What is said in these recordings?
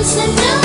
Close the door.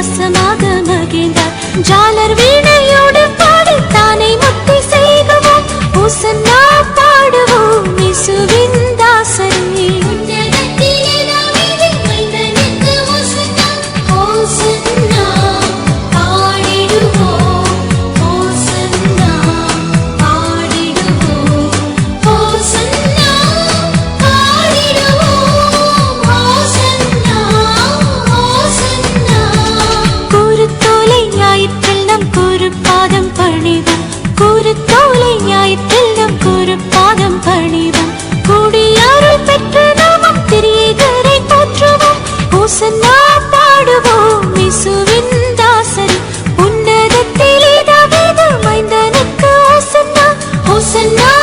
கேட்டு ஓசன்னா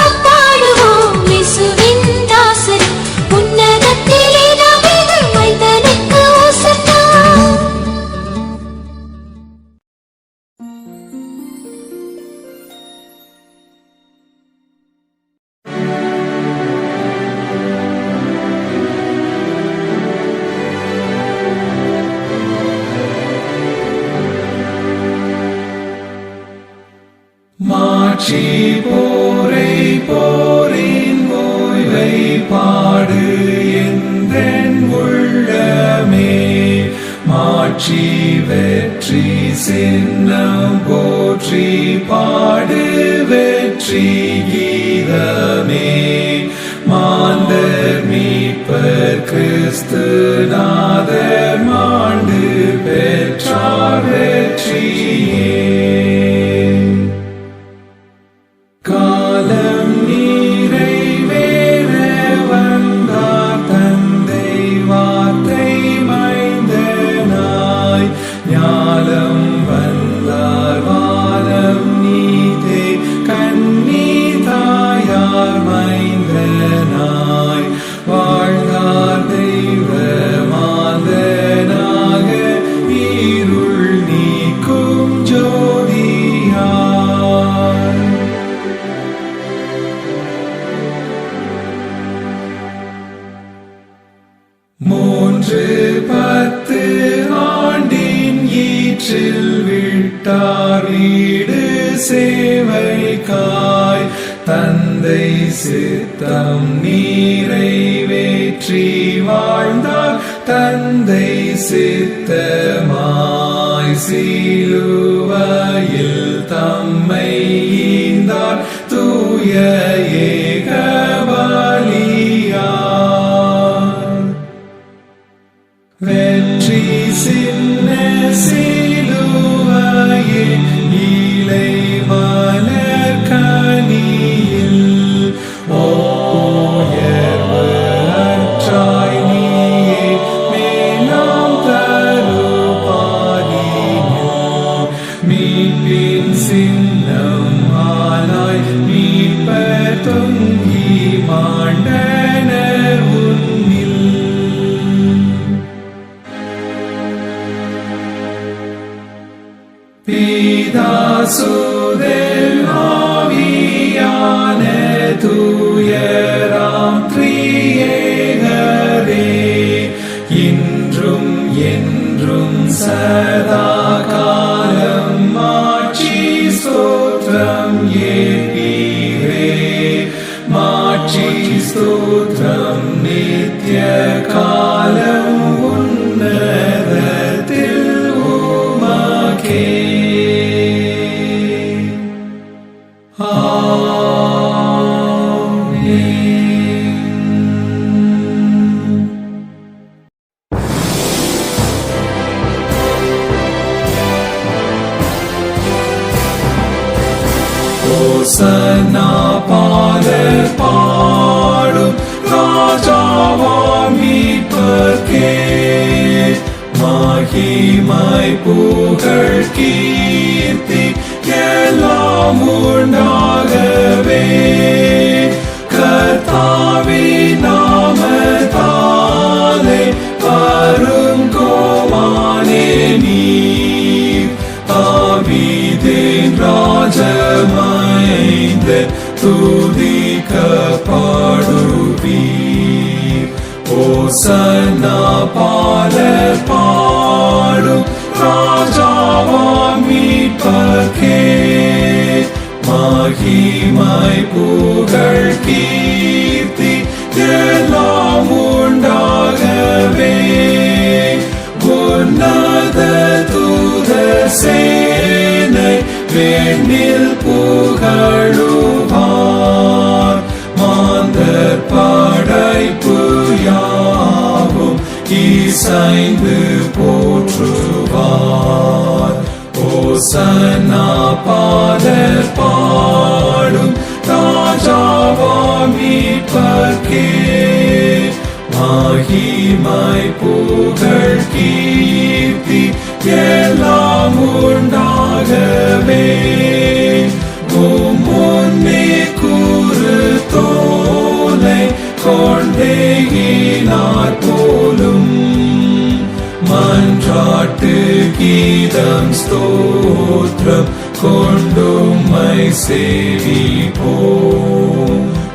Christus. தந்தை சித்தம் நீரை வேற்றி வாழ்ந்தார் தந்தை சித்தமாய் சீலுவையில் தம்மை ஈந்தார் தூய பிதாசுதல் ஆவியான தூயராம் திரியேகரே இன்றும் என்றும் சதா காலம் மகிமாய் புகழ் கீர்த்தி எல்லாம் உண்டாகவே கர்த்தாவி நாமத்தாலே வரும் கோமானே நீர் தாவிதேன் ராஜமைந்த துதிக்கப்படுவீர் ஓசன்னா பால மகிமை புகழ் கீர்த்தி எல்லாம் உண்டாகவே. உன்னத தூத சேனை வெண்ணில் புகழுவார். மாந்தர் படைப்பு யாவும் இசைந்து போற்றுவார். ஓசன்னா பார் மீட்பர்க்கே மகிமை புகழ் கீர்த்தி எல்லாம் உண்டாகவே உம் முன்னே கூறு தோலை கொண்டேகினார் போலும் மன்றாட்டு கீதம் ஸ்தோத்திரம் கொண்டுமை சேவிப்போம்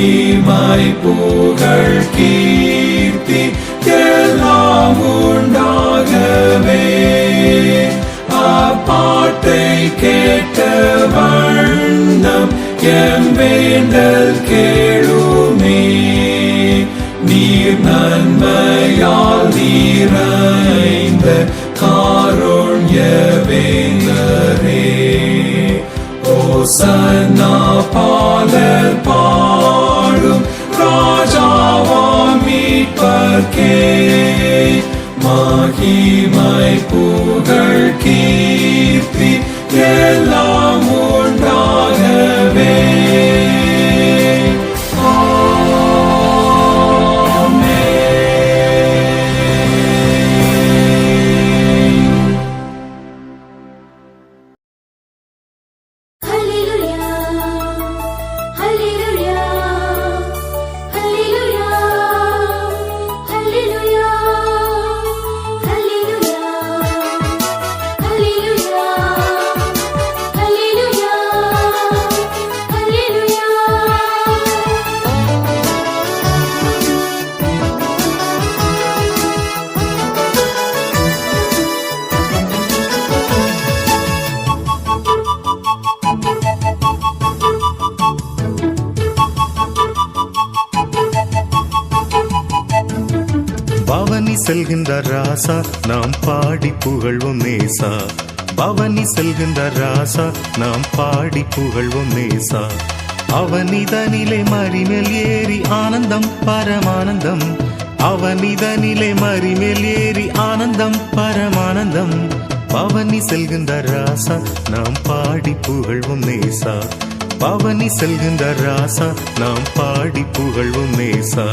மகிமாய் புகழ் கீர்த்தி எல்லாம் உண்டாகவே அப்பாட்டை கேட்ட வண்ணம் எம் வேண்டல் கேளுமே நீர் நன்மையால் நீரைந்த காருண்ய வேந்தரே சன்னா பாலர் பா பாடும் ராஜாவாம் மீட்பர்க்கே மகிமை புகழ் கீர்த்தி. எல்லாம் பவனி செல்கின்ற ராசா நாம் பாடி புகழ்வோம் நேசா. பவனி செல்கின்ற ராசா நாம் பாடி புகழ்வோம் நேசா. அவனிதனிலே மறிமேல் ஏறி ஆனந்தம் பரமானந்தம். அவனிதனிலே மறிமேல் ஏறி ஆனந்தம் பரமானந்தம். பவனி செல்கின்ற ராசா நாம் பாடி புகழ்வோம் நேசா. பவனி செல்கின்ற ராசா நாம் பாடி புகழ்வோம் நேசா.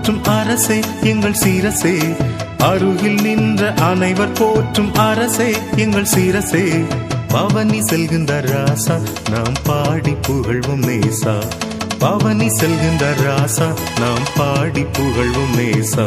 போற்றும் அரசே எங்கள் சீரசே. அருகில் நின்ற அனைவர் போற்றும் அரசே எங்கள் சீரசே. பவனி செல்கின்ற ராசா நாம் பாடி புகழ்வும் நேசா பவனி செல்கின்ற ராசா நாம் பாடி புகழ்வும் நேசா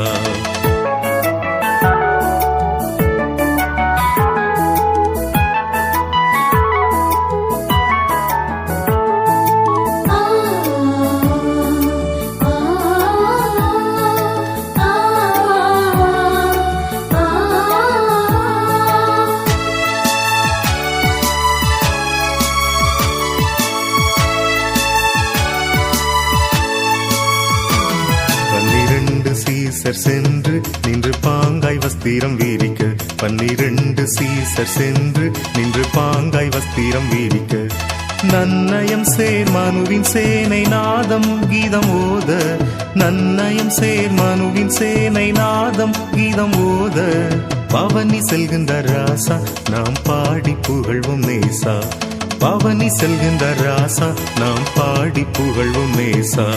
பன்னிரண்டு சென்று நின்று பாங்காய் வஸ்திரம் வீரிக்க நன்னயம் சேர் மனுவின் சேனை நாதம் கீதம் ஓத. நன்னயம் சேர் மனுவின் சேனை நாதம் கீதம் ஓத. பவனி செல்கின்ற ராசா நாம் பாடி புகழ்வும் நேசா. பவனி செல்கின்ற ராசா நாம் பாடி புகழ்வும் நேசா.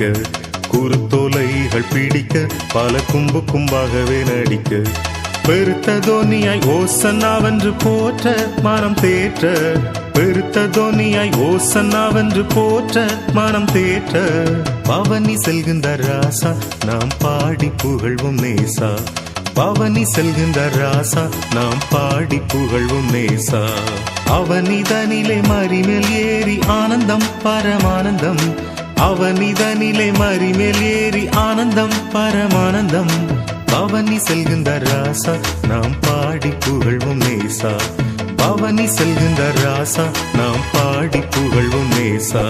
நடிக்க குறுத்தோலைகள் பிடிக்க பல கும்பு கும்பாகவே நடிக்க. பெருத்த தோனியாய் ஓசன்னாவென்று போற்ற மனம் தேற்ற. பெருத்த தோனியாய் ஓசன்னாவென்று போற்ற மனம் தேற்ற. பவனி செல்கின்ற ராசா நாம் பாடி புகழ்வும் நேசா. பவனி செல்கின்ற ராசா நாம் பாடி புகழ்வும் நேசா. அவனிதனிலே மறிமேல் ஏறி ஆனந்தம் பரமானந்தம். அவனிதனிலே மறிமேல் ஏறி ஆனந்தம் பரமானந்தம். பவனி செல்கின்ற ராசா நாம் பாடி புகழ்வும் நேசா. பவனி செல்கின்ற ராசா நாம் பாடி புகழ்வும் நேசா.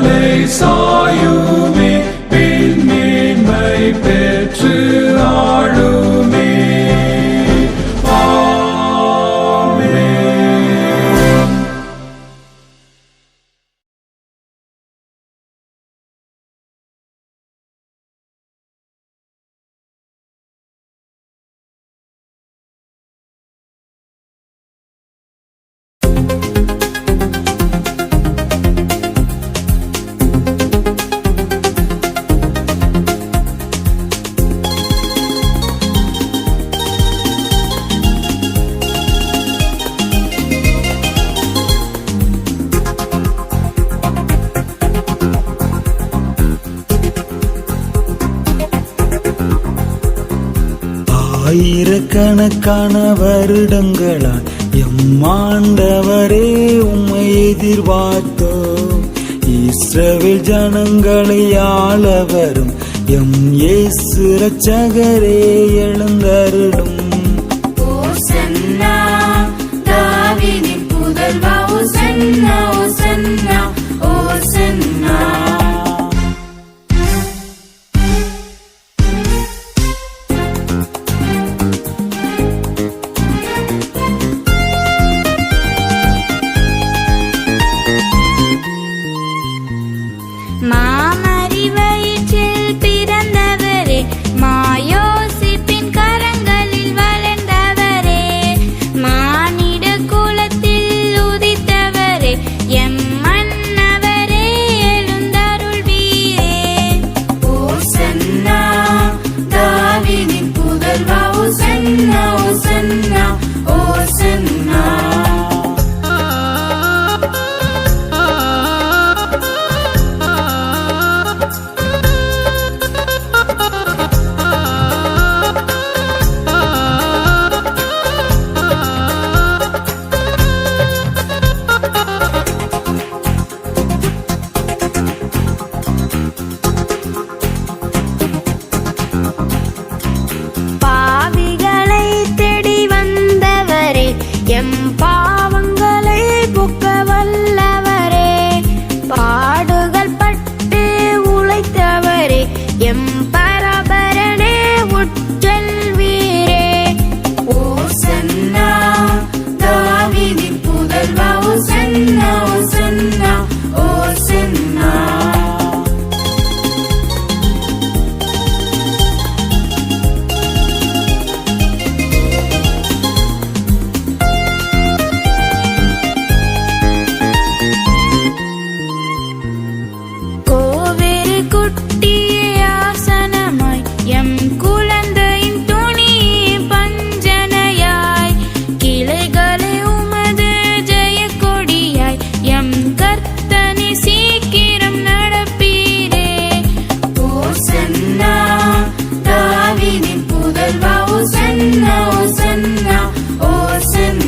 தலை சாயுமே பின்மேன்மை பெற்று ஆளுமே ஆயிரக்கணக்கான வருடங்களால் எம்மாண்டவரே உம்மை எதிர்பார்த்தோம் இஸ்ரவேல் ஜனங்களை ஆள வரும் எம் இயேசு ரட்சகரே எழுந்தருளும். ஓ தாவீதின் ஓ ஓசன்னா ஓ ஓசன்னா. 妈。far. Osanna, Osanna, Osanna.